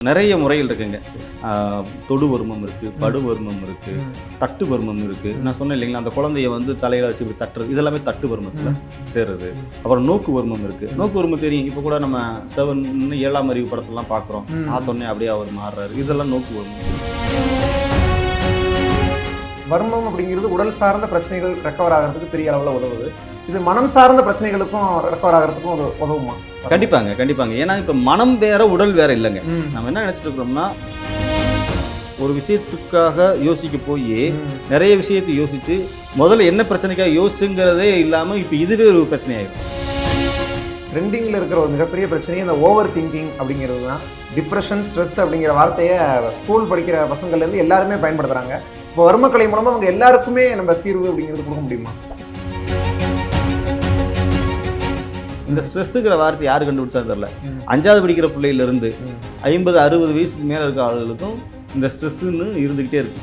நிறைய முறைகள் இருக்குங்க. தொடு வருமம் இருக்கு படு வருமம் இருக்கு ம். தட்டு வருமம் இருக்கு. நான் சொன்னேன் இல்லைங்களா அந்த குழந்தைய வந்து தலையில வச்சு இப்படி தட்டுறது இதெல்லாமே தட்டு வருமத்துல சேருது அப்புறம் நோக்கு வருமம் இருக்கு. நோக்கு வருமம் தெரியும். இப்போ கூட நம்ம செவன் ஏழாம் அறிவு படத்தெல்லாம் பார்க்குறோம் ம். பார்த்தோன்னே அப்படியே அவர் மாறுறாரு. இதெல்லாம் நோக்கு வருமம். வர்மம் அப்படிங்கிறது உடல் சார்ந்த பிரச்சனைகள் ரெக்கவர் ஆகிறதுக்கு பெரிய அளவில் உதவுது. இது மனம் சார்ந்த பிரச்சனைகளுக்கும் ரெக்கவர் ஆகிறதுக்கும் உத- உதவுமா? கண்டிப்பாங்க கண்டிப்பாங்க. ஏன்னா இப்போ மனம் வேற உடல் வேற இல்லைங்க. நம்ம என்ன நினைச்சிட்டு இருக்கிறோம்னா ஒரு விஷயத்துக்காக யோசிக்க போய். நிறைய விஷயத்தை யோசிச்சு முதல்ல என்ன பிரச்சனைக்காக யோசிச்சுங்கிறதே இல்லாம இப்போ இதுவே ஒரு பிரச்சனையாயிடும் ட்ரெண்டிங்கில் இருக்கிற ஒரு மிகப்பெரிய பிரச்சனையே இந்த ஓவர் திங்கிங் அப்படிங்கிறது தான். டிப்ரெஷன் ஸ்ட்ரெஸ் அப்படிங்கிற வார்த்தையை ஸ்கூல் படிக்கிற பசங்கள்லேருந்து எல்லாருமே பயன்படுத்துகிறாங்க இப்போ வர்மக்கலை மூலமாக அவங்க எல்லாருக்குமே நம்ம தீர்வு அப்படிங்கிறது கொடுக்க முடியுமா? இந்த ஸ்ட்ரெஸ்ஸுங்கிற வார்த்தை யார் கண்டுபிடிச்சா தெரியல. ம். அஞ்சாவது படிக்கிற பிள்ளையில இருந்து ம். ஐம்பது அறுபது வயசுக்கு மேல இருக்க ஆளுகளுக்கும் இந்த ஸ்ட்ரெஸ்ஸுன்னு இருந்துக்கிட்டே இருக்கு.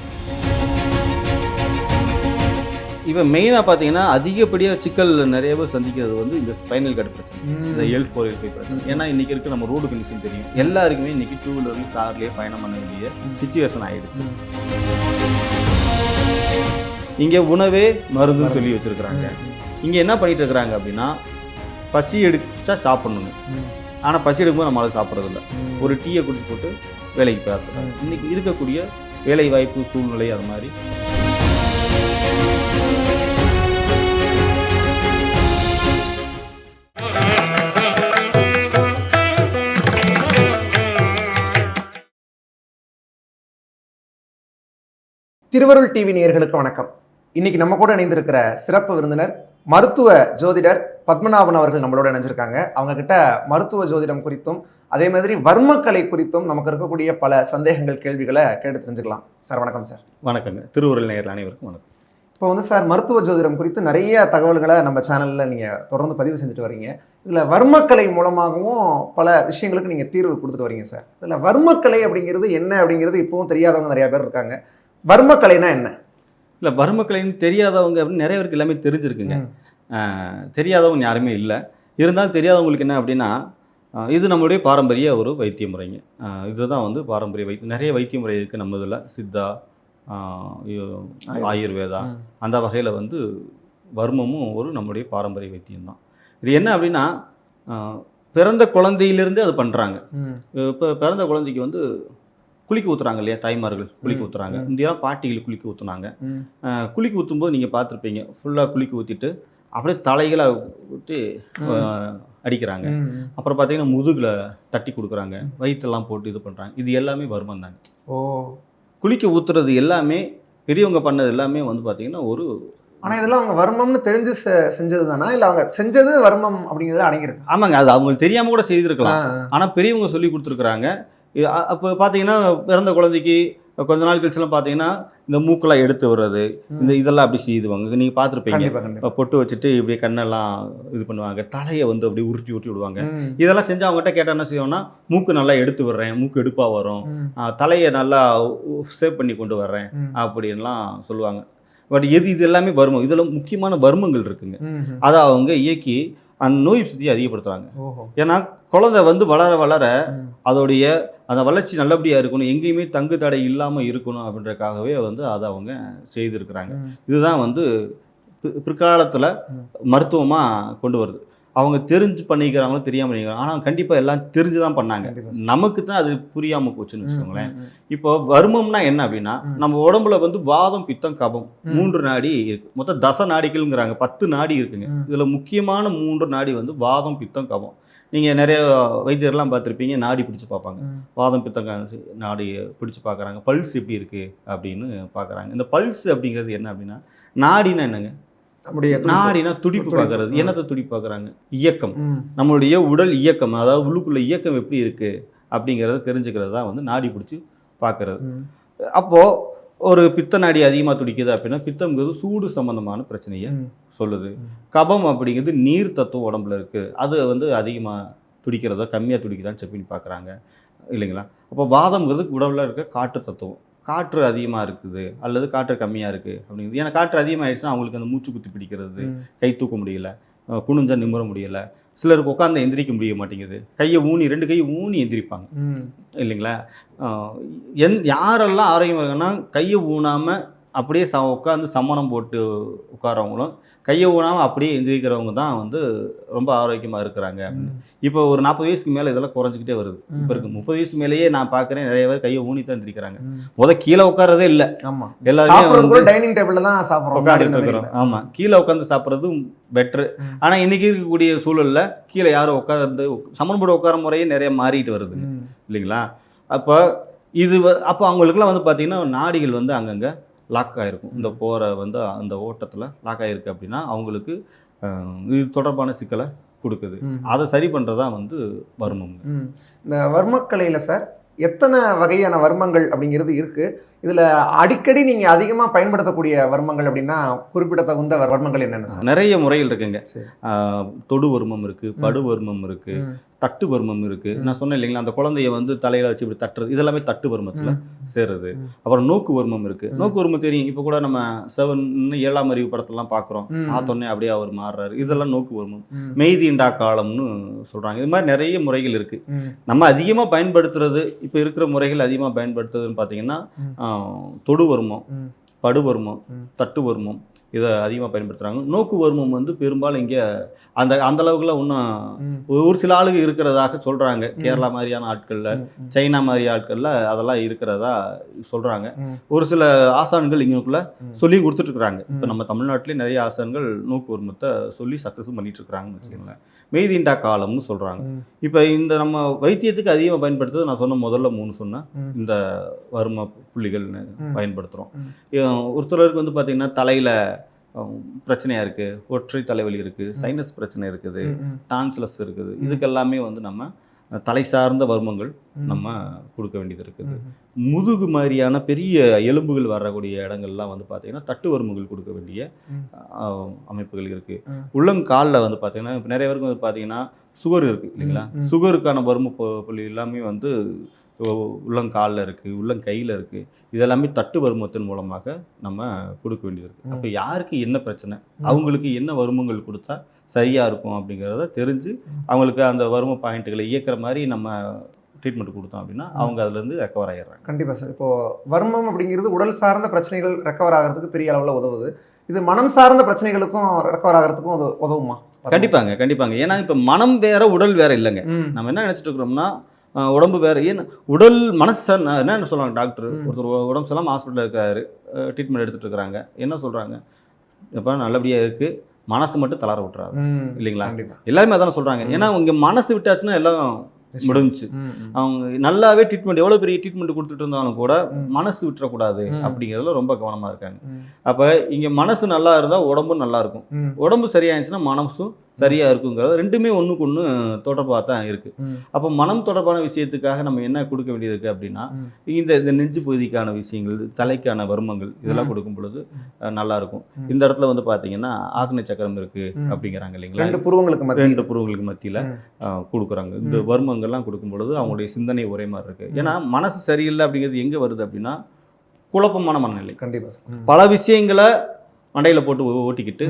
இப்போ மெயினாக பார்த்தீங்கன்னா அதிகப்படியாக சிக்கல் நிறைய பேர் சந்திக்கிறது வந்து இந்த ஸ்பைனல் கார்டு பிரச்சனை இந்த எல் ஃபோர் எல் ஃபைவ் பிரச்சனை. ஏன்னா இன்னைக்கு இருக்க நம்ம ரோடு கண்டிஷன் தெரியும். எல்லாருக்குமே இன்னைக்கு டூ வீலர்லையும் கார்லேயே பயணம் பண்ண வேண்டிய சுச்சுவேஷன் ஆயிடுச்சு. இங்கே உணவே மருந்துன்னு சொல்லி வச்சிருக்கிறாங்க. இங்கே என்ன பண்ணிட்டு இருக்கிறாங்க அப்படின்னா பசி எடுச்சா சாப்பிடணுங்க ஆனால் பசி எடுக்கும்போது நம்மளால சாப்பிட்றது இல்ல ஒரு டீயை குடிச்சு போட்டு வேலைக்கு போயிடுறாங்க இன்னைக்கு இருக்கக்கூடிய வேலை வாய்ப்பு சூழ்நிலை அது மாதிரி. திருவருள் டிவி நேயர்களுக்கு வணக்கம். இன்னைக்கு நம்ம கூட இணைந்திருக்கிற சிறப்பு விருந்தினர் மருத்துவ ஜோதிடர் பத்மநாபன் அவர்கள் நம்மளோட இணைஞ்சிருக்காங்க. அவங்க கிட்ட மருத்துவ ஜோதிடம் குறித்தும் அதே மாதிரி வர்மக்கலை குறித்தும் நமக்கு இருக்கக்கூடிய பல சந்தேகங்கள் கேள்விகளை கேட்டு தெரிஞ்சுக்கலாம். சார் வணக்கம் சார். வணக்கங்க. திருவுருள் நேயர்கள் அனைவருக்கும் வணக்கம். இப்போ வந்து சார் மருத்துவ ஜோதிடம் குறித்து நிறைய தகவல்களை நம்ம சேனலில் நீங்கள் தொடர்ந்து பதிவு செஞ்சுட்டு வரீங்க. இதில் வர்மக்கலை மூலமாகவும் பல விஷயங்களுக்கு நீங்கள் தீர்வு கொடுத்துட்டு வரீங்க சார். இதில் வர்மக்கலை அப்படிங்கிறது என்ன அப்படிங்கிறது இப்போவும் தெரியாதவங்க நிறைய பேர் இருக்காங்க. வர்மக்கலைனா என்ன? இல்லை பருமக்கலைன்னு தெரியாதவங்க அப்படின்னு நிறைய பேருக்கு எல்லாமே தெரிஞ்சிருக்குங்க. தெரியாதவங்க யாருமே இல்லை. இருந்தாலும் தெரியாதவங்களுக்கு என்ன அப்படின்னா இது நம்மளுடைய பாரம்பரிய ஒரு வைத்திய முறைங்க. இதுதான் வந்து பாரம்பரிய வைத்தியம் நிறைய வைத்திய முறை இருக்குது நம்ம இதில். சித்தா ஆயுர்வேதா. அந்த வகையில் வந்து வர்மமும் ஒரு நம்முடைய பாரம்பரிய வைத்தியம் தான். இது என்ன அப்படின்னா பிறந்த குழந்தையிலேருந்தே அது பண்ணுறாங்க. இப்போ பிறந்த குழந்தைக்கு வந்து குளிக்க ஊற்றுறாங்க இல்லையா தாய்மார்கள் குளிக்க ம். இந்தியாவில் பாட்டிகள் குளிக்க. ஆஹ் குளிக்க ஊற்றும்போது நீங்கள் பார்த்துருப்பீங்க ஃபுல்லாக குளிக்க ஊற்றிட்டு அப்படியே தலைகளை ஊற்றி. அடிக்கிறாங்க. அப்புறம் பார்த்தீங்கன்னா முதுகில் தட்டி கொடுக்குறாங்க வயிற்றெல்லாம் போட்டு இது பண்ணுறாங்க இது எல்லாமே வருமம் தாங்க ஓ குளிக்க ஊற்றுறது எல்லாமே பெரியவங்க பண்ணது எல்லாமே வந்து பார்த்தீங்கன்னா ஒரு ஆனா இதெல்லாம் அவங்க வர்மம்னு தெரிஞ்சு செஞ்சது தானா இல்ல அவங்க செஞ்சது வர்மம் அப்படிங்கிறது அடங்கியிருக்கு ஆமாங்க அது அவங்களுக்கு தெரியாமல் கூட செய்திருக்கலாம். ஆனால் பெரியவங்க சொல்லி கொடுத்துருக்குறாங்க அப்போ பார்த்தீங்கன்னா பிறந்த குழந்தைக்கு கொஞ்ச நாள் கழிச்சுலாம் பார்த்தீங்கன்னா இந்த மூக்கெல்லாம் எடுத்து வர்றது இந்த இதெல்லாம் அப்படி செய்துவாங்க. நீங்கள் பார்த்துருப்பீங்க பொட்டு வச்சுட்டு இப்படியே கண்ணெல்லாம் இது பண்ணுவாங்க. தலையை வந்து அப்படியே உருட்டி உருட்டி விடுவாங்க. இதெல்லாம் செஞ்சு அவங்ககிட்ட கேட்டால் என்ன செய்வோம்னா மூக்கு நல்லா எடுத்து விடுறேன் மூக்கு எடுப்பாக வரும். தலையை நல்லா சேவ் பண்ணி கொண்டு வர்றேன். அப்படின்லாம் சொல்லுவாங்க. பட் எது இது எல்லாமே வருமம். இதில் முக்கியமான வருமங்கள் இருக்குங்க. அதை அவங்க இயக்கி அந்த நோய் சக்தியை அதிகப்படுத்துறாங்க. ஓஹோ. ஏன்னா குழந்தை வந்து வளர வளர. அதோடைய அந்த வளர்ச்சி நல்லபடியாக இருக்கணும் எங்கேயுமே தங்கு தடை இல்லாமல் இருக்கணும் அப்படின்றக்காகவே வந்து அதை அவங்க செய்திருக்கிறாங்க. இதுதான் வந்து பிற்காலத்தில். மருத்துவமாக கொண்டு வருது அவங்க தெரிஞ்சு பண்ணிக்கிறாங்களோ தெரியாமல் பண்ணிக்கிறாங்க ஆனால் கண்டிப்பாக எல்லாம் தெரிஞ்சு தான் பண்ணாங்க. நமக்கு தான் அது புரியாமல் போச்சுன்னு வச்சுக்கோங்களேன். இப்போ வருமம்னா என்ன அப்படின்னா. நம்ம உடம்புல வந்து வாதம் பித்தம் கபம். மூன்று நாடி இருக்கு மொத்தம் தச நாடிகள்ங்கிறாங்க பத்து நாடி இருக்குங்க. இதுல முக்கியமான மூன்று நாடி வந்து வாதம் பித்தம் கபம் நீங்க நிறைய வைத்தியர்லாம் பார்த்துருப்பீங்க நாடி பிடிச்சு பார்ப்பாங்க. வாதம் பித்தம் க- நாடி பிடிச்சு பார்க்கறாங்க பல்ஸ் எப்படி இருக்கு அப்படின்னு பார்க்கறாங்க இந்த பல்ஸ் அப்படிங்கிறது என்ன அப்படின்னா நாடினா என்னங்க நம்முடைய. நாடினா துடிப்பு. பார்க்கறது. என்னத்தை துடிப்பு பார்க்கறாங்க இயக்கம். நம்மளுடைய உடல் இயக்கம் அதாவது உள்ளுக்குள்ள இயக்கம் எப்படி இருக்கு அப்படிங்கிறத தெரிஞ்சுக்கிறது தான் வந்து நாடி பிடிச்சி பார்க்கறது ம். ஒரு பித்த நாடி அதிகமாக துடிக்குது அப்படின்னா பித்தம்ங்கிறது சூடு சம்பந்தமான பிரச்சனையை. சொல்லுது. கபம் அப்படிங்கிறது நீர் தத்துவம் உடம்புல இருக்கு அது வந்து அதிகமாக துடிக்கிறதோ கம்மியாக துடிக்குதான்னு செக் பண்ணி பார்க்குறாங்க இல்லைங்களா அப்போ வாதம்ங்கிறது உடம்புல இருக்க காற்று தத்துவம் காற்று அதிகமாக இருக்குது அல்லது காற்று கம்மியாக இருக்குது அப்படிங்கிறது ஏன்னா காற்று அதிகமாகிடுச்சுன்னா அவங்களுக்கு அந்த மூச்சு குத்தி பிடிக்கிறது. கை தூக்க முடியல குனிஞ்சா நிமிர முடியல சிலருக்கு உட்காந்து எந்திரிக்க முடிய மாட்டேங்குது. கையை ஊனி ரெண்டு கையை ஊனி எந்திரிப்பாங்க. இல்லைங்களா? என் யாரெல்லாம் ஆரோக்கியமாக இருக்காங்கன்னா கையை ஊனாமல் அப்படியே ச உட்காந்து சம்மணம் போட்டு உட்காரவங்களும் கையை ஊனாமல் அப்படியே எந்திரிக்கிறவங்க தான் வந்து ரொம்ப ஆரோக்கியமாக இருக்கிறாங்க. இப்போ ஒரு நாற்பது வயசுக்கு மேலே இதெல்லாம் குறைஞ்சிக்கிட்டே வருது. இப்போ இருக்கு முப்பது வயசு மேலேயே நான் பார்க்குறேன் நிறைய பேர் கையை ஊனி தான் எந்திரிக்கிறாங்க. முத கீழே உட்காரதே இல்லை. ஆமா. எல்லாருமே டைனிங் டேபிள்ல தான் சாப்பிடுறோம். உட்காந்துட்டு இருக்கிறோம். ஆமாம் கீழே உட்காந்து சாப்பிட்றதும் பெட்ரு. ஆனால் இன்னைக்கு இருக்கக்கூடிய சூழல்ல கீழே யாரும் உட்காந்து சமன் போட உட்கார முறையே நிறைய மாறிட்டு வருது. இல்லைங்களா? அப்போ இது அப்போ அவங்களுக்குலாம் வந்து பார்த்தீங்கன்னா நாடிகள் வந்து அங்கங்கே லாக் ஆகிருக்கும் இந்த போகிற வந்து அந்த ஓட்டத்தில் லாக் ஆகிருக்கு அப்படின்னா அவங்களுக்கு இது தொடர்பான சிக்கலை கொடுக்குது. அதை சரி பண்ணுறதா வந்து வர்மம். இந்த வர்மக்கலையில சார் எத்தனை வகையான வர்மங்கள் அப்படிங்கிறது இருக்கு? இதுல அடிக்கடி நீங்க அதிகமா பயன்படுத்தக்கூடிய வர்மங்கள் அப்படின்னா குறிப்பிடத்தகுந்த வர்- வர்மங்கள் என்னென்ன சார் நிறைய முறைகள் இருக்குங்க தொடு வர்மம் இருக்குது படு வர்மம் இருக்குது. தட்டு வர்மம் இருக்குது. நான் சொன்னேன் இல்லைங்களா அந்த குழந்தைய வந்து தலையில் வச்சு இப்படி தட்டுறது இதெல்லாமே தட்டு வர்மத்தில். சேருது. அப்புறம் நோக்கு வர்மம் இருக்கு ம். நோக்கு வர்மம் தெரியும் இப்போ கூட நம்ம செவன் ஏழாம் அறிவு படத்தெல்லாம் பார்க்குறோம். ஆத்தொன்னே அப்படியே அவர் மாறுறாரு இதெல்லாம் நோக்கு வர்மம். மெய்தீண்டா காலம்னு சொல்றாங்க இது மாதிரி நிறைய முறைகள் இருக்கு ம். நம்ம அதிகமாக பயன்படுத்துறது இப்போ இருக்கிற முறைகள் அதிகமாக பயன்படுத்துறதுன்னு பார்த்தீங்கன்னா தொடு வர்மம். படு வர்மம். தட்டு வர்மம் இதை அதிகமாக பயன்படுத்துகிறாங்க நோக்கு வர்மம் வந்து பெரும்பாலும் இங்கே அந்த அந்த அளவுக்குலாம் இன்னும். ஒரு சில ஆளுங்க இருக்கிறதாக சொல்கிறாங்க கேரளா மாதிரியான ஆட்களில். சைனா மாதிரி ஆட்களில் அதெல்லாம் இருக்கிறதா சொல்கிறாங்க. ஒரு சில ஆசான்கள் இங்கனுக்குள்ள. சொல்லி கொடுத்துட்டு இருக்காங்க இப்போ. நம்ம தமிழ்நாட்டிலே நிறைய ஆசான்கள் நோக்கு உரிமத்தை சொல்லி சக்ஸஸும் பண்ணிட்டு இருக்காங்கன்னு வச்சுக்கோங்களேன் மெய்தீண்டா காலம்னு சொல்கிறாங்க. இப்போ இந்த நம்ம வைத்தியத்துக்கு அதிகமாக பயன்படுத்துறது நான் சொன்ன முதல்ல மூணு சொன்னேன். இந்த வர்ம புள்ளிகள் ம். பயன்படுத்துகிறோம். ஒருத்தருக்கு வந்து பார்த்திங்கன்னா தலையில் பிரச்சனையாக இருக்குது ஒற்றை தலைவலி இருக்குது சைனஸ் பிரச்சனை இருக்குது. டான்ஸ்லஸ் இருக்குது இதுக்கெல்லாமே வந்து நம்ம தலை சார்ந்த வர்மங்கள். நம்ம கொடுக்க வேண்டியது இருக்குது. முதுகு மாதிரியான பெரிய எலும்புகள் வரக்கூடிய இடங்கள்லாம் வந்து பார்த்தீங்கன்னா தட்டு வர்மங்கள் கொடுக்க வேண்டிய அமைப்புகள் இருக்குது ம். உள்ளங்காலில் வந்து பார்த்தீங்கன்னா இப்போ நிறைய பேருக்கு வந்து பார்த்தீங்கன்னா சுகர் இருக்குது இல்லைங்களா. சுகருக்கான வர்ம பொ- புள்ளி எல்லாமே வந்து உள்ளங்காலில் இருக்குது உள்ளங்கையில் இருக்குது இதெல்லாமே தட்டு வர்மத்தின் மூலமாக நம்ம கொடுக்க வேண்டியது இருக்குது. அப்போ யாருக்கு என்ன பிரச்சனை? அவங்களுக்கு என்ன வருமங்கள் கொடுத்தா சரியாக இருக்கும் அப்படிங்கிறத தெரிஞ்சு அவங்களுக்கு அந்த வரும பாயிண்ட்டுகளை இயக்குற மாதிரி நம்ம ட்ரீட்மெண்ட் கொடுத்தோம் அப்படின்னா அவங்க அதுலேருந்து ரெக்கவர் ஆகிடுறாங்க கண்டிப்பா சார். இப்போ வர்மம் அப்படிங்கிறது உடல் சார்ந்த பிரச்சனைகள் ரெக்கவர் ஆகிறதுக்கு பெரிய அளவில் உதவுது. இது மனம் சார்ந்த பிரச்சனைகளுக்கும் ரெக்கவர் ஆகிறதுக்கும் அது உதவுமா? கண்டிப்பாங்க கண்டிப்பாங்க. ஏன்னா இப்போ மனம் வேற உடல் வேற இல்லைங்க. நம்ம என்ன நினச்சிட்டு இருக்கிறோம்னா உடம்பு வேற ஏன் உடல் மனசு என்ன சொல்கிறாங்க டாக்டர். ஒருத்தர் உடம்பு சரியில்லாம ஹாஸ்பிட்டலில் இருக்காரு ட்ரீட்மெண்ட் எடுத்துட்டு இருக்கிறாங்க என்ன சொல்கிறாங்க இப்போ நல்லபடியாக இருக்குது மனசு மட்டும் தளர விட்டுறாது ம். இல்லைங்களா எல்லாருமே அதான சொல்கிறாங்க. ஏன்னா இங்கே மனசு விட்டாச்சுன்னா எல்லாம் முடிஞ்சுச்சு ம். ம். அவங்க நல்லாவே ட்ரீட்மெண்ட் எவ்வளோ பெரிய ட்ரீட்மெண்ட் கொடுத்துட்டு இருந்தாலும் கூட. மனசு விட்டுறக்கூடாது. அப்படிங்கிறதுல ரொம்ப கவனமாக இருக்காங்க. அப்போ இங்கே மனசு நல்லா இருந்தால் உடம்பும் நல்லா இருக்கும். உடம்பு சரியாயிருச்சுன்னா மனசும் சரியாக இருக்குங்கிறது ரெண்டுமே ஒன்றுக்கு ஒன்று தொடர்பாக தான் இருக்குது. அப்போ மனம் தொடர்பான விஷயத்துக்காக நம்ம என்ன கொடுக்க வேண்டியது இருக்குது அப்படின்னா. இந்த இந்த நெஞ்சு பகுதிக்கான விஷயங்கள் தலைக்கான வர்மங்கள் இதெல்லாம். கொடுக்கும் பொழுது நல்லா இருக்கும். இந்த இடத்துல வந்து பார்த்தீங்கன்னா ஆக்னை சக்கரம் இருக்குது ம். அப்படிங்கிறாங்க இல்லைங்களா ரெண்டு புருவங்களுக்கு மத்தியில் ரெண்டு புருவங்களுக்கு மத்தியில். கொடுக்குறாங்க இந்த. வர்மங்கள்லாம் கொடுக்கும் பொழுது அவங்களுடைய சிந்தனை ஒரே மாதிரி இருக்குது ஏன்னா மனசு சரியில்லை அப்படிங்கிறது எங்கே வருது அப்படின்னா குழப்பமான மனநிலை கண்டிப்பா. பல விஷயங்களை மண்டையில் போட்டு ஓட்டிக்கிட்டு.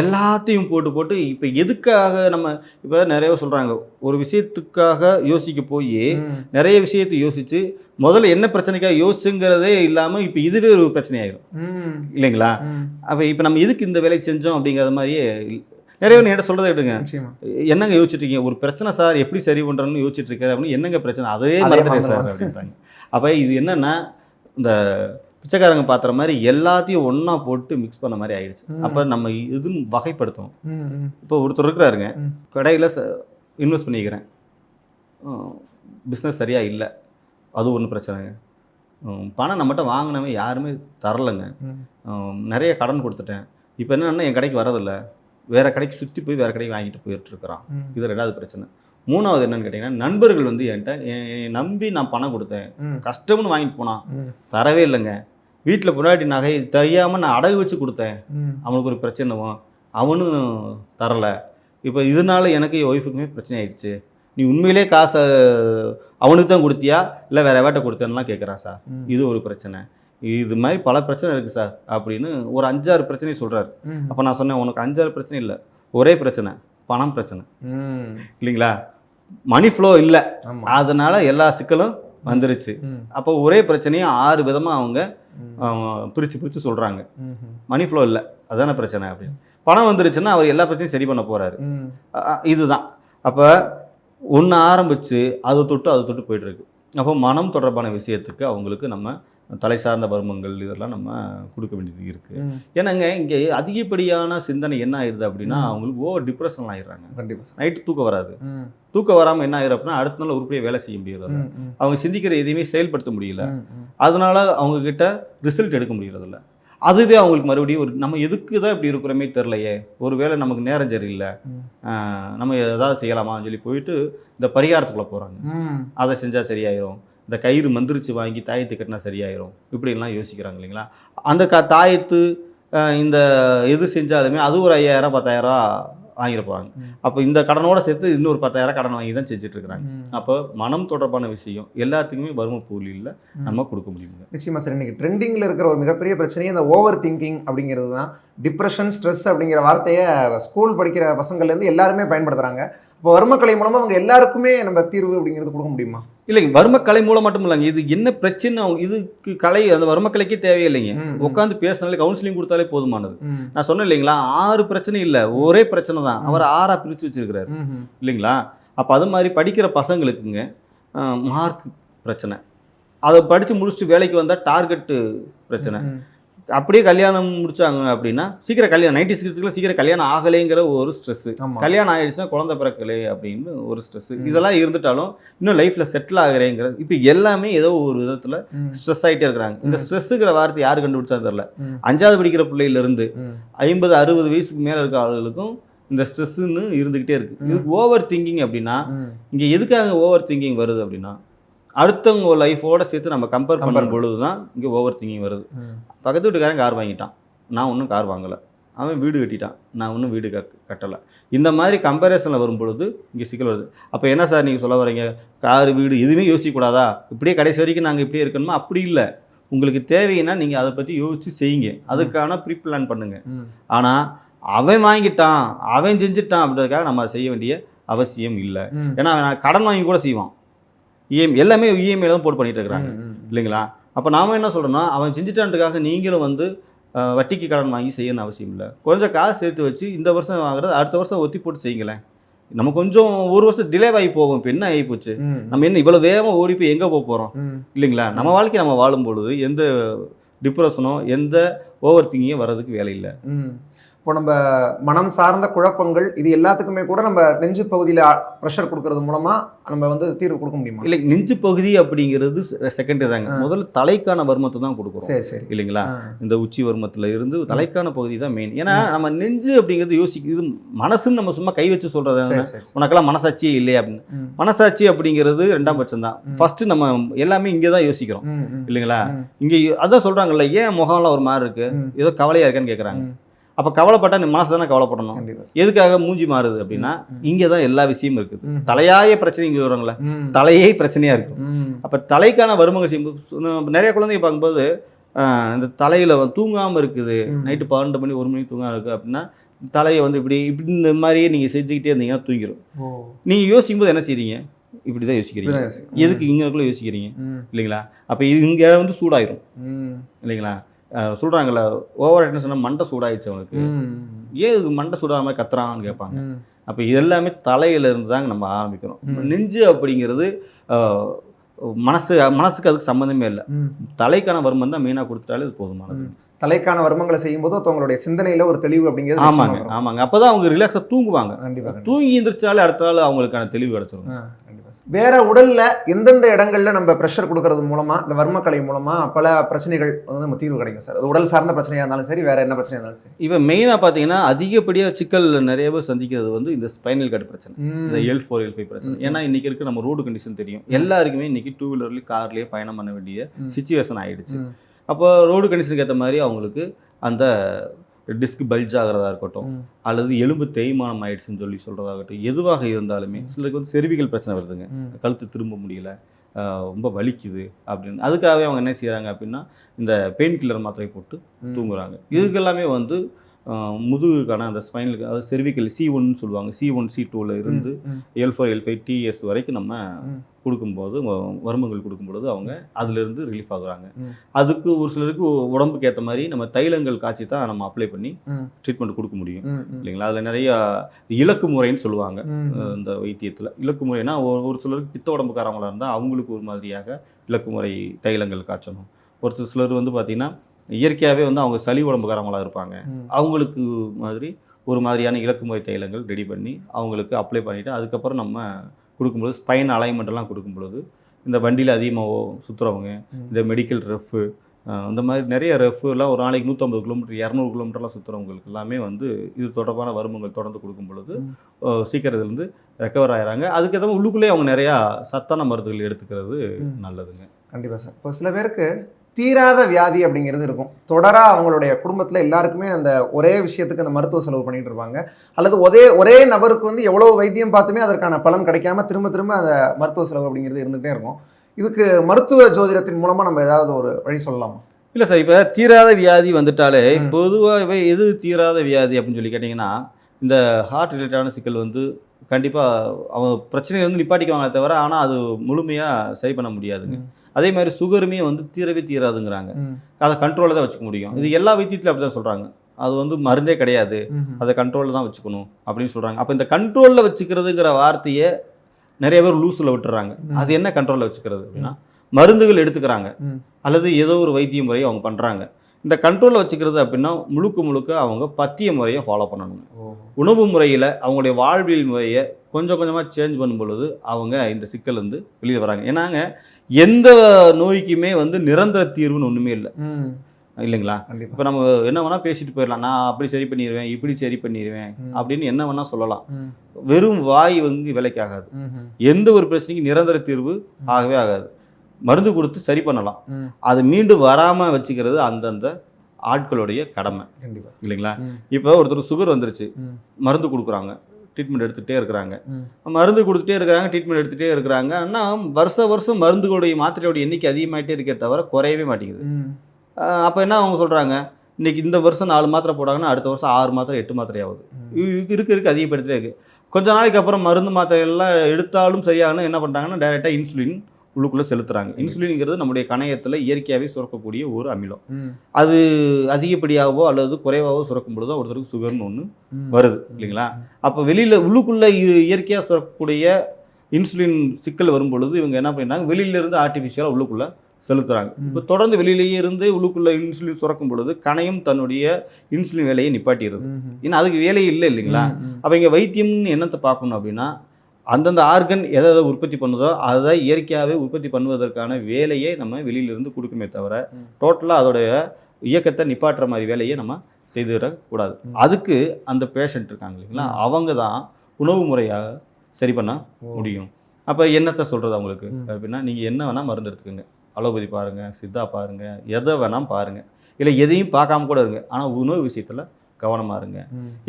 எல்லாத்தையும் போட்டு போட்டு இப்போ எதுக்காக நம்ம இப்போ நிறைய சொல்கிறாங்க ஒரு விஷயத்துக்காக யோசிக்க போய். நிறைய விஷயத்தை யோசிச்சு முதல்ல என்ன பிரச்சனைக்காக யோசிச்சுங்கிறதே இல்லாமல் இப்போ இதுவே ஒரு பிரச்சனையாயிரும். இல்லைங்களா. அப்போ இப்போ நம்ம எதுக்கு இந்த வேலையை செஞ்சோம் அப்படிங்கிறத மாதிரியே நிறைய பேர் என்கிட்ட சொல்றதை விடுங்க நிச்சயமா என்னங்க யோசிச்சுட்டு இருக்கீங்க ஒரு பிரச்சனை சார் எப்படி சரி பண்ணுறேன்னு யோசிச்சுட்டு இருக்காரு அப்படின்னு என்னங்க பிரச்சனை அதே மறந்துட்டேன் சார். அப்படின்றாங்க அப்போ இது என்னன்னா இந்த பிச்சைக்காரங்க பாத்திர மாதிரி எல்லாத்தையும் ஒண்ணா போட்டு மிக்ஸ் பண்ண மாதிரி ஆயிடுச்சு. அப்போ நம்ம இதுன்னு வகைப்படுத்தணும் ம். ம். இப்போ ஒருத்தர் இருக்கிறாருங்க. கடையில் இன்வெஸ்ட் பண்ணிக்கிறேன் பிஸ்னஸ் சரியாக இல்லை அது ஒன்றும் பிரச்சனைங்க பணம் நம்மகிட்ட வாங்கினவன் யாருமே தரலைங்க நிறைய கடன் கொடுத்துட்டேன் இப்போ என்னன்னா என் கடைக்கு வரதில்ல வேற கடைக்கு சுற்றி போய் வேற கடைக்கு வாங்கிட்டு போயிட்டு இருக்கிறான். இது ரெண்டாவது பிரச்சனை மூணாவது என்னன்னு கேட்டிங்கன்னா நண்பர்கள் வந்து என்கிட்ட நம்பி நான் பணம் கொடுத்தேன். கஷ்டம்னு வாங்கிட்டு போனான். தரவே இல்லைங்க வீட்டில் முன்னாடி நகை தெரியாமல் நான் அடகு வச்சு கொடுத்தேன். அவனுக்கு ஒரு பிரச்சனைவும் அவனும் தரல. இப்போ இதனால எனக்கு என் ஒய்ஃபுக்குமே பிரச்சனை ஆயிடுச்சு. நீ உண்மையிலே காசை அவனுக்கு தான் கொடுத்தியா? இல்லை வேற வேட்டை கொடுத்தேன்னுலாம் கேட்குறான் சார். இது ஒரு பிரச்சனை. இது மாதிரி பல பிரச்சனை இருக்குது சார் அப்படின்னு ஒரு அஞ்சாறு பிரச்சனையை சொல்கிறாரு. அப்போ நான் சொன்னேன் உனக்கு அஞ்சாறு பிரச்சனை இல்லை. ஒரே பிரச்சனை பணம் பிரச்சனை. இல்லைங்களா? மணி ஃப்ளோ இல்லை. அதனால எல்லா சிக்கலும் வந்துருச்சு. அப்போ ஒரே பிரச்சனையை ஆறு விதமாக அவங்க பிரித்து பிரித்து சொல்கிறாங்க மணி ஃப்ளோ இல்லை. அதான பிரச்சனை அப்படின்னு. பணம் வந்துருச்சுன்னா அவர் எல்லா பிரச்சனையும் சரி பண்ண போகிறாரு இதுதான். அப்போ ஒன்று ஆரம்பித்து அதை தொட்டு அதை தொட்டு போயிட்டுருக்கு அப்போ மனம் தொடர்பான விஷயத்துக்கு அவங்களுக்கு நம்ம தலை சார்ந்த வர்மங்கள் இதெல்லாம் நம்ம கொடுக்க வேண்டியது இருக்குது ஏன்னாங்க இங்கே அதிகப்படியான சிந்தனை என்ன ஆயிடுது அப்படின்னா. அவங்களுக்கு ஓவர் டிப்ரெஷன் ஆயிடுறாங்க. கண்டிப்பா சார். நைட்டு தூக்கம் வராது. தூக்கம் வராமல் என்ன ஆயிரும் அப்படின்னா அடுத்த நாள் உருப்படியாக வேலை செய்ய முடியாது ம் ம். அவங்க சிந்திக்கிற எதையுமே செயல்படுத்த முடியல. அதனால அவங்க கிட்ட ரிசல்ட் எடுக்க முடியறதில்ல அதுவே அவங்களுக்கு மறுபடியும் ஒரு நம்ம எதுக்கு தான் இப்படி இருக்கிறோமே தெரிலையே ஒருவேளை நமக்கு நேரம் சரியில்லை. நம்ம ஏதாவது செய்யலாமான்னு சொல்லி போயிட்டு இந்த பரிகாரத்துக்குள்ளே போகிறாங்க அதை செஞ்சால் சரியாயிரும். இந்த கயிறு மந்திரிச்சு வாங்கி தாயத்து கட்டினா சரியாயிரும். இப்படிலாம் யோசிக்கிறாங்க இல்லைங்களா? அந்த க தாயத்து இந்த எது செஞ்சாலுமே அது ஒரு ஐயாயிரம் பத்தாயிரம் ம். அப்போ இந்த கடனோட சேர்த்து இன்னொரு பத்தாயிரம் கடன் வாங்கி தான் செஞ்சுட்டு இருக்கிறாங்க. அப்போ மனம் தொடர்பான விஷயம் எல்லாத்துக்குமே வறுமை புள்ளியில் நம்ம கொடுக்க முடியுங்க. நிச்சயமா சார் இன்னைக்கு ட்ரெண்டிங்கில் இருக்கிற ஒரு மிகப்பெரிய பிரச்சனையே இந்த ஓவர் திங்கிங் அப்படிங்கிறது தான். டிப்ரெஷன் ஸ்ட்ரெஸ் அப்படிங்கிற வார்த்தையை ஸ்கூல் படிக்கிற பசங்கள்லேருந்து எல்லாருமே பயன்படுத்துறாங்க. இப்போ வர்மக்கலை மூலமா அவங்க எல்லாருக்குமே நம்ம தீர்வு அப்படிங்கிறது கொடுக்க முடியுமா? இல்லைங்க வறுமக்கலை மூலம் மட்டும் இல்லைங்க. இது என்ன பிரச்சனை? அவங்க இதுக்கு கலை அந்த வறுமக்கலைக்கே தேவையில்லைங்க. உட்காந்து பேசினாலே கவுன்சிலிங் கொடுத்தாலே போதுமானது. நான் சொன்னேன் இல்லைங்களா ஆறு பிரச்சனை இல்லை. ஒரே பிரச்சனை தான். அவர் ஆறா பிரித்து வச்சிருக்கிறாரு. இல்லைங்களா? அப்போ அது மாதிரி படிக்கிற பசங்களுக்குங்க மார்க் பிரச்சனை. அதை படித்து முடிச்சுட்டு வேலைக்கு வந்தால் டார்கெட்டு பிரச்சனை. அப்படியே கல்யாணம் முடிச்சாங்க அப்படின்னா சீக்கிரம் கல்யாணம் நைன்டி சிக்ஸ்க்குள்ள சீக்கிரம் கல்யாணம் ஆகலைங்கிற ஒரு ஸ்ட்ரெஸ்ஸு ஆமா கல்யாணம் ஆயிடுச்சுன்னா குழந்தை பிறக்கலை அப்படின்னு ஒரு ஸ்ட்ரெஸ். இதெல்லாம் இருந்துட்டாலும் இன்னும் லைஃப்ல செட்டில் ஆகுறேங்கிறது இப்போ எல்லாமே ஏதோ ஒரு விதத்துல. ஸ்ட்ரெஸ் ஆயிட்டே இருக்கிறாங்க இந்த. ஸ்ட்ரெஸ்ஸுங்கிற வார்த்தை யார் கண்டுபிடிச்சா தெரியல. அஞ்சாவது படிக்கிற பிள்ளையில இருந்து. ஐம்பது அறுபது வயசுக்கு மேல இருக்க ஆளுகளுக்கும் இந்த ஸ்ட்ரெஸ்ஸுன்னு இருந்துகிட்டே இருக்கு. இதுக்கு ஓவர் திங்கிங் அப்படின்னா. இங்க எதுக்காக ஓவர் திங்கிங் வருது அப்படின்னா அடுத்தவங்க லைஃபோட சேர்த்து நம்ம கம்பேர் பண்ணும் பொழுது தான் இங்கே ஓவர் திங்கிங் வருது. பக்கத்து வீட்டுக்காரன் கார் வாங்கிட்டான். நான் ஒன்றும் கார் வாங்கலை. அவன் வீடு கட்டிட்டான். நான் ஒன்றும் வீடு கட் கட்டலை. இந்த மாதிரி கம்பேரிசனில் வரும் பொழுது இங்கே சிக்கல் வருது. அப்போ என்ன சார் நீங்கள் சொல்ல வரீங்க கார் வீடு எதுவுமே யோசிக்கக்கூடாதா இப்படியே கடைசி வரைக்கும் நாங்கள் இப்படியே இருக்கணுமா? அப்படி இல்லை. உங்களுக்கு தேவைன்னா நீங்கள் அதை பற்றி யோசித்து செய்யுங்க. அதுக்கான ப்ரீ பிளான் பண்ணுங்கள். ஆனால் அவன் வாங்கிட்டான் அவன் செஞ்சுட்டான் அப்படின்றதுக்காக நம்ம செய்ய வேண்டிய அவசியம் இல்லை. ஏன்னா அவன் கடன் வாங்கி கூட செய்வான். இஎம் எல்லாமே இஎம்ஐ தான் போட்டு பண்ணிட்டு இருக்கிறாங்க. இல்லைங்களா? அப்போ நாம என்ன சொல்கிறோன்னா அவன் செஞ்சுட்டான்றதுக்காக நீங்களும் வந்து வட்டிக்கு கடன் வாங்கி செய்யணும்னு அவசியம் இல்லை. கொஞ்சம் காசு சேர்த்து வச்சு இந்த வருஷம் வாங்குறது அடுத்த வருஷம் ஒத்தி போட்டு செய்யுங்களேன். நம்ம கொஞ்சம் ஒரு வருஷம் டிலே ஆகி போகும். இப்போ என்ன ஆகி போச்சு. நம்ம என்ன இவ்வளோ வேகமாக ஓடி போய் எங்கே போக போகிறோம். இல்லைங்களா? நம்ம வாழ்க்கை நம்ம வாழும் பொழுது எந்த டிப்ரெஷனோ எந்த ஓவர் திங்கிங்கும் வர்றதுக்கு வேலை இல்லை. இப்போ நம்ம மனம் சார்ந்த குழப்பங்கள் இது எல்லாத்துக்குமே கூட நம்ம நெஞ்சு பகுதியில் ப்ரெஷர் கொடுக்கறது மூலமா நம்ம வந்து தீர்வு கொடுக்க முடியுமா இல்லை நெஞ்சு பகுதி அப்படிங்கிறது செகண்டரி தாங்க. முதல்ல தலைக்கான வர்மத்தை தான் கொடுக்குறோம் சரி சரி இல்லைங்களா. இந்த உச்சி வர்மத்துல இருந்து தலைக்கான பகுதி தான் மெயின் ஏன்னா நம்ம நெஞ்சு அப்படிங்கிறது யோசிக்க இது மனசுன்னு நம்ம சும்மா கை வச்சு சரி. உனக்கெல்லாம் மனசாட்சியே இல்லையா அப்படின்னு. மனசாட்சி அப்படிங்கிறது ரெண்டாம் பட்சம் தான். ஃபர்ஸ்ட் நம்ம எல்லாமே இங்கே தான் யோசிக்கிறோம். இல்லைங்களா. இங்கே அதான் சொல்றாங்கல்ல ஏன் முகம்லாம் ஒரு மாதிரி இருக்கு ம். ஏதோ கவலையா இருக்கேன்னு கேட்குறாங்க. அப்போ கவலைப்பட்டா நீ மனசு தானே கவலைப்படணும். எதுக்காக மூஞ்சி மாறுது அப்படின்னா. இங்கே தான் எல்லா விஷயமும் இருக்குது. தலையாய பிரச்சனை இங்கே வருவாங்களே. தலையே பிரச்சனையா இருக்கும். அப்போ தலைக்கான வருமங்கள் செய்யும்போது சு- நிறைய குழந்தைங்க பார்க்கும்போது இந்த தலையில் தூங்காமல் இருக்குது. நைட்டு பன்னெண்டு மணி ஒரு மணிக்கு தூங்காம இருக்குது அப்படின்னா தலையை வந்து இப்படி இப்படி இந்த மாதிரியே நீங்கள் செஞ்சுக்கிட்டே இருந்தீங்கன்னா தூங்கிடும். நீங்கள் யோசிக்கும் போது என்ன செய்றீங்க இப்படி தான் யோசிக்கிறீங்க. எதுக்கு இங்கனக்குள்ளே யோசிக்கிறீங்க. இல்லைங்களா அப்போ இது இங்கே வந்து சூடாயிரும். இல்லைங்களா சொல்றாங்கல்ல ஓவர் சொன்னால் மண்டை சூடாயிடுச்சு அவனுக்கு. ஏன் இது மண்டை சூடாகாம கத்துறான்னு கேட்பாங்க. அப்போ இது எல்லாமே தலையில இருந்து தாங்க நம்ம ஆரம்பிக்கிறோம். நெஞ்சு அப்படிங்கிறது மனசு மனசுக்கு அதுக்கு சம்மந்தமே இல்லை. தலைக்கான வருமன் தான் மெயினாக கொடுத்துட்டாலே அது போதுமானது. தலைக்கான வர்மங்களை செய்யும்போது ஒருத்தவங்களுடைய சிந்தனையில ஒரு தெளிவு அப்படிங்கிறது ஆமாங்க. ஆமாங்க அப்பதான் அவங்க ரிலாக்ஸாக தூங்குவாங்க கண்டிப்பா. தூங்கி எந்திரிச்சாலே அடுத்த நாள் அவங்களுக்கான தெளிவு கிடைச்சிரும். வேற உடல்ல எந்தெந்த இடங்கள்ல நம்ம ப்ரெஷர் கொடுக்கறது மூலமா இந்த வர்மக்கலை மூலமா பல பிரச்சனைகள் வந்து நம்ம தீர்வு கிடைக்கும் சார் உடல் சார்ந்த பிரச்சனையா இருந்தாலும் சரி வேற என்ன பிரச்சனையா இருந்தாலும் சரி இப்போ மெயினாக பார்த்தீங்கன்னா அதிகப்படியாக சிக்கல் நிறைய பேர் சந்திக்கிறது வந்து இந்த ஸ்பைனல் கார்டு பிரச்சனை இந்த. எல் ஃபோர் எல் ஃபைவ் பிரச்சனை. ஏன்னா இன்னைக்கு இருக்க நம்ம ரோடு கண்டிஷன் தெரியும் எல்லாருக்குமே இன்னைக்கு டூ வீலர்லேயே கார்லேயே பயணம் பண்ண வேண்டிய. சுச்சுவேஷன் ஆயிடுச்சு. அப்போ ரோடு கண்டிஷனுக்கு ஏற்ற மாதிரி அவங்களுக்கு அந்த டிஸ்க் பல்ஜ் ஆகிறதா இருக்கட்டும். அல்லது எலும்பு தேய்மானம் ஆயிடுச்சுன்னு சொல்லி சொல்கிறதாகட்டும் எதுவாக இருந்தாலுமே சிலருக்கு வந்து செருவிகள் பிரச்சனை வருதுங்க. கழுத்து திரும்ப முடியல ரொம்ப வலிக்குது அப்படின்னு அதுக்காகவே அவங்க என்ன செய்கிறாங்க அப்படின்னா இந்த பெயின் கில்லர் மாத்திரை போட்டு. தூங்குறாங்க இதுக்கெல்லாமே வந்து முதுகுக்கான அந்த ஸ்பைனலுக்கு அதாவது செர்விக்கல் சி ஒன்னு சொல்லுவாங்க சி ஒன் சி டூவில் இருந்து L four L five D S வரைக்கும் நம்ம. கொடுக்கும்போது வருமங்கள் கொடுக்கும்பொழுது அவங்க அதிலிருந்து ரிலீஃப் ஆகுறாங்க. அதுக்கு ஒரு சிலருக்கு உடம்புக்கு ஏற்ற மாதிரி நம்ம தைலங்கள் காய்ச்சி தான் நம்ம அப்ளை பண்ணி. ட்ரீட்மெண்ட் கொடுக்க முடியும். இல்லைங்களா? அதில் நிறைய இலக்கு முறைன்னு சொல்லுவாங்க இந்த வைத்தியத்தில். இலக்கு முறைனா ஒரு சிலருக்கு பித்த உடம்புக்காரவங்களாக இருந்தால் அவங்களுக்கு ஒரு மாதிரியாக இலக்கு முறை தைலங்கள் காய்ச்சணும். ஒரு சிலர் வந்து பார்த்திங்கன்னா இயற்கையாகவே வந்து அவங்க சளி உடம்புக்காரவங்களாக இருப்பாங்க. அவங்களுக்கு மாதிரி ஒரு மாதிரியான இலக்கு முறை தைலங்கள் ரெடி பண்ணி அவங்களுக்கு அப்ளை பண்ணிவிட்டு அதுக்கப்புறம் நம்ம கொடுக்கும்போது ஸ்பைன் அலைன்மெண்ட் எல்லாம் கொடுக்கும் பொழுது இந்த வண்டியில் அதிகமாக சுற்றுறவங்க. இந்த மெடிக்கல் ரெஃப்பு இந்த மாதிரி நிறைய ரெஃப் எல்லாம் ஒரு நாளைக்கு நூற்றம்பது கிலோமீட்டர் இரநூறு கிலோமீட்டர்லாம் சுற்றுறவங்களுக்கு எல்லாமே வந்து இது தொடர்பான வருமங்கள் தொடர்ந்து கொடுக்கும் பொழுது சீக்கிரம் இதுலேருந்து ரெக்கவர் ஆகிறாங்க அதுக்கேற்ற உள்ளுக்குள்ளேயே அவங்க நிறையா சத்தான மருந்துகள் எடுத்துக்கிறது. நல்லதுங்க கண்டிப்பா சார் இப்போ சில பேருக்கு தீராத வியாதி அப்படிங்கிறது இருக்கும். தொடரா அவங்களுடைய குடும்பத்துல எல்லாருக்குமே அந்த ஒரே விஷயத்துக்கு அந்த மருத்துவ செலவு பண்ணிட்டு இருப்பாங்க. அல்லது ஒரே ஒரே நபருக்கு வந்து எவ்வளவு வைத்தியம் பார்த்துமே அதற்கான பலன் கிடைக்காம திரும்ப திரும்ப அந்த மருத்துவ செலவு அப்படிங்கிறது இருந்துகிட்டே இருக்கும். இதுக்கு மருத்துவ ஜோதிடத்தின் மூலமா நம்ம ஏதாவது ஒரு வழி சொல்லலாமா? இல்லை சார் இப்போ தீராத வியாதி வந்துட்டாலே. பொதுவாகவே எது தீராத வியாதி அப்படின்னு சொல்லி கேட்டிங்கன்னா இந்த ஹார்ட் ரிலேட்டடான சிக்கல் வந்து கண்டிப்பாக அவங்க பிரச்சனையை வந்து நிப்பாட்டிக்குவாங்களே தவிர ஆனால் அது முழுமையாக சரி பண்ண முடியாதுங்க. அதே மாதிரி சுகருமே வந்து தீரவே தீராதுங்கிறாங்க. அதை கண்ட்ரோலில் தான் வச்சுக்க முடியும். இது எல்லா வைத்தியத்திலும் அப்படி தான் சொல்கிறாங்க அது வந்து மருந்தே கிடையாது. அதை கண்ட்ரோலில் தான் வச்சுக்கணும் அப்படின்னு சொல்கிறாங்க அப்போ இந்த கண்ட்ரோலில் வச்சுக்கிறதுங்கிற வார்த்தையை நிறைய பேர் லூஸில் விட்டுறாங்க. அது என்ன கண்ட்ரோலில் வச்சுக்கிறது அப்படின்னா மருந்துகள் எடுத்துக்கிறாங்க. அல்லது ஏதோ ஒரு வைத்திய முறையை அவங்க பண்ணுறாங்க இந்த கண்ட்ரோலில் வச்சுக்கிறது அப்படின்னா முழுக்க முழுக்க அவங்க பத்திய முறையை ஃபாலோ பண்ணணும் உணவு முறையில் அவங்களுடைய வாழ்வியல் முறையை கொஞ்சம் கொஞ்சமாக சேஞ்ச் பண்ணும் பொழுது அவங்க இந்த சிக்கல் இருந்து வெளியில் வராங்க. ஏன்னாங்க எந்த நோய்க்குமே வந்து நிரந்தர தீர்வுன்னு ஒன்றுமே இல்லை. இல்லைங்களா? இப்போ நம்ம என்ன வேணால் பேசிட்டு போயிடலாம். நான் அப்படி சரி பண்ணிடுவேன் இப்படி சரி பண்ணிடுவேன். அப்படின்னு என்ன வேணால் சொல்லலாம். வெறும் வாய் வந்து விலைக்கு ஆகாது. எந்த ஒரு பிரச்சனைக்கும் நிரந்தர தீர்வு ஆகவே ஆகாது. மருந்து கொடுத்து சரி பண்ணலாம். அது மீண்டும் வராமல் வச்சுக்கிறது அந்தந்த ஆட்களுடைய கடமை. கண்டிப்பா. இல்லைங்களா. இப்போ ஒருத்தர் சுகர் வந்துருச்சு. மருந்து கொடுக்குறாங்க. ட்ரீட்மெண்ட் எடுத்துகிட்டே இருக்கிறாங்க. மருந்து கொடுத்துட்டே இருக்கிறாங்க ட்ரீட்மெண்ட் எடுத்துகிட்டே இருக்கிறாங்க. ஆனால் வருஷ வருஷம் மருந்துகளுடைய மாத்திரையோட எண்ணிக்கை அதிகமாகிட்டே இருக்கே தவிர குறையவே மாட்டேங்குது. அப்போ என்ன அவங்க சொல்கிறாங்க இன்னைக்கு இந்த வருஷம் நாலு மாத்திரை போட்டாங்கன்னா அடுத்த வருஷம் ஆறு மாத்திரை எட்டு மாத்திரை ஆகுது. இருக்க இருக்க அதிகப்படுத்திட்டே இருக்கு. கொஞ்ச நாளைக்கு அப்புறம் மருந்து மாத்திரை எல்லாம் எடுத்தாலும் சரியாகணும் என்ன பண்ணுறாங்கன்னா டைரெக்டாக இன்சுலின் உள்ளுக்குள்ளே செலுத்துறாங்க இன்சுலின்ங்கிறது நம்முடைய கணையத்தில் இயற்கையாகவே சுரக்கக்கூடிய ஒரு அமிலம். அது அதிகப்படியாகவோ அல்லது குறைவாகவோ சுரக்கும் பொழுது ஒருத்தருக்கு சுகர்னு ஒன்று. வருது இல்லைங்களா அப்போ வெளியில் உள்ளுக்குள்ளே இயற்கையாக சுரக்கக்கூடிய இன்சுலின் சிக்கல் வரும் பொழுது இவங்க என்ன பண்ணிட்டாங்க வெளியில இருந்து ஆர்டிஃபிஷியலாக உள்ளுக்குள்ளே செலுத்துறாங்க. இப்போ தொடர்ந்து வெளியிலேயே இருந்து உள்ளுக்குள்ளே இன்சுலின் சுரக்கும் பொழுது கணையும் தன்னுடைய இன்சுலின் வேலையை நிப்பாட்டிடுது. ஏன்னா அதுக்கு வேலையே இல்லை இல்லைங்களா. அப்போ இங்கே வைத்தியம்னு என்னத்தை பார்க்கணும் அப்படின்னா அந்தந்த ஆர்கன் எதை எதை உற்பத்தி பண்ணுதோ அதை இயற்கையாகவே உற்பத்தி பண்ணுவதற்கான வேலையை நம்ம வெளியிலிருந்து கொடுக்குமே தவிர. டோட்டலாக அதோடைய இயக்கத்தை நிப்பாட்டுற மாதிரி வேலையை நம்ம செய்துவிடக்கூடாது ம். அதுக்கு அந்த பேஷண்ட் இருக்காங்க இல்லைங்களா. அவங்க தான் உணவு முறையாக சரி பண்ண. முடியும் அப்போ என்னத்தை சொல்கிறது அவங்களுக்கு. அப்படின்னா நீங்கள் என்ன வேணால் மருந்து எடுத்துக்கோங்க அலோபதி பாருங்கள் சித்தா பாருங்கள் எதை வேணால் பாருங்கள் இல்லை எதையும் பார்க்காம கூட இருங்க ஆனால் உணவு விஷயத்தில் கவனமாக இருங்க.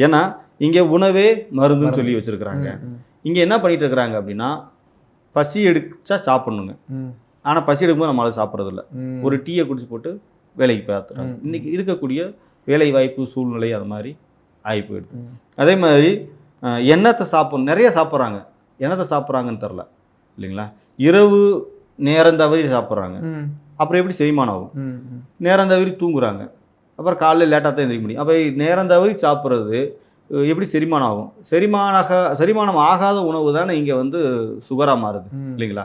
ஏன்னா இங்கே உணவே மருந்துன்னு மருந்து. சொல்லி வச்சுருக்கிறாங்க. இங்கே என்ன பண்ணிட்டு இருக்கிறாங்க அப்படின்னா பசி எடுச்சா சாப்பிடணுங்க. ஆனால் பசி எடுக்கும்போது நம்மளால சாப்பிட்றதில்ல. ஒரு டீயை குடிச்சு போட்டு வேலைக்கு பார்த்துறாங்க. இன்னைக்கு இருக்கக்கூடிய வேலை வாய்ப்பு சூழ்நிலை அது மாதிரி ஆகி போயிடுது. அதே மாதிரி எண்ணத்தை சாப்பிட்ணும் நிறைய சாப்பிட்றாங்க எண்ணத்தை சாப்பிட்றாங்கன்னு தெரில இல்லைங்களா இரவு நேரம் தவறி சாப்பிட்றாங்க. அப்புறம் எப்படி செரிமானம் ஆகும். நேரம் தவறி தூங்குறாங்க அப்புறம் காலையில் லேட்டாக தான் எந்திரிக்க முடியும் அப்போ நேரம் தவறி சாப்பிட்றது எப்படி செரிமானம் ஆகும் செரிமானாக செரிமானம் ஆகாத உணவு தானே இங்கே வந்து சுகராக மாறுது. இல்லைங்களா.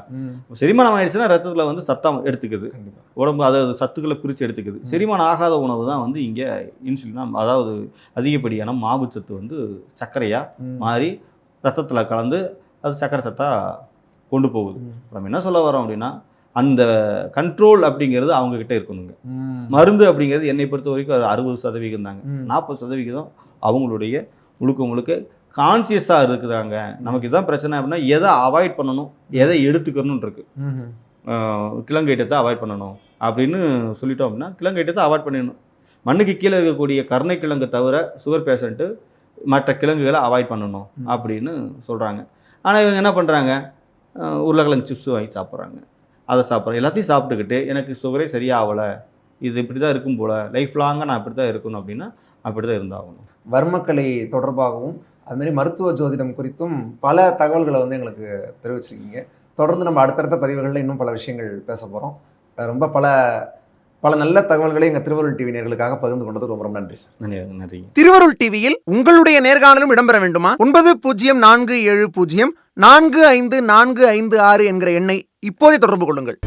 செரிமானம் ஆயிடுச்சுன்னா ரத்தத்தில் வந்து சத்தம் எடுத்துக்குது உடம்பு அதாவது சத்துக்களை பிரித்து எடுத்துக்குது. செரிமானம் ஆகாத உணவு தான் வந்து இங்கே இன்சுலினா அதாவது அதிகப்படியான மாவுச்சத்து வந்து சர்க்கரையாக. மாறி ரத்தத்தில் கலந்து அது சர்க்கரை சத்தாக கொண்டு போகுது. நம்ம என்ன சொல்ல வரோம் அப்படின்னா அந்த கண்ட்ரோல் அப்படிங்கிறது அவங்க கிட்ட இருக்கணுங்க. மருந்து அப்படிங்கிறது என்னை பொறுத்த வரைக்கும் அறுபது சதவிகிதம் தாங்க. நாற்பது சதவிகிதம் அவங்களுடைய முழுக்க முழுக்க கான்சியஸாக இருக்கிறாங்க. நமக்கு இதான் பிரச்சனை அப்படின்னா எதை அவாய்ட் பண்ணணும்? எதை எடுத்துக்கணும்னு இருக்கு. ம்ஹும். ஆஹ் கிழங்கைட்டத்தை அவாய்ட் பண்ணணும். அப்படின்னு சொல்லிட்டோம் அப்படின்னா கிழங்கைட்டத்தை அவாய்ட் பண்ணிடணும். மண்ணுக்கு கீழே இருக்கக்கூடிய கருணை கிழங்கு தவிர சுகர் பேஷண்ட்டு மற்ற கிழங்குகளை அவாய்ட் பண்ணணும். அப்படின்னு சொல்கிறாங்க ஆனால் இவங்க என்ன பண்ணுறாங்க உருளைக்கிழங்கு சிப்ஸ் வாங்கி சாப்பிட்றாங்க. அதை சாப்பிட்றேன் எல்லாத்தையும் சாப்பிட்டுக்கிட்டு எனக்கு சுகரே சரியாகலை. இது இப்படி தான் இருக்கும் போல். லைஃப் லாங்காக நான் இப்படி தான் இருக்கணும் அப்படின்னா அப்படி தான் இருந்தாகணும். வர்மக்கலை தொடர்பாகவும் அது மாதிரி மருத்துவ ஜோதிடம் குறித்தும் பல தகவல்களை வந்து எங்களுக்கு தெரிவிச்சிருக்கீங்க. தொடர்ந்து நம்ம அடுத்தடுத்த பதிவுகளில் இன்னும் பல விஷயங்கள் பேச போகிறோம் ரொம்ப பல பல நல்ல தகவல்களை எங்கள் திருவருள் டிவி நேர்களுக்காக பகிர்ந்து கொண்டது ரொம்ப ரொம்ப நன்றி சார். நன்றி நன்றி. திருவருள் டிவியில் உங்களுடைய நேர்காணலும் இடம்பெற வேண்டுமா? ஒன்பது பூஜ்ஜியம் நான்கு ஏழு பூஜ்ஜியம் நான்கு ஐந்து நான்கு ஐந்து ஆறு என்கிற எண்ணை இப்போதே தொடர்பு கொள்ளுங்கள்.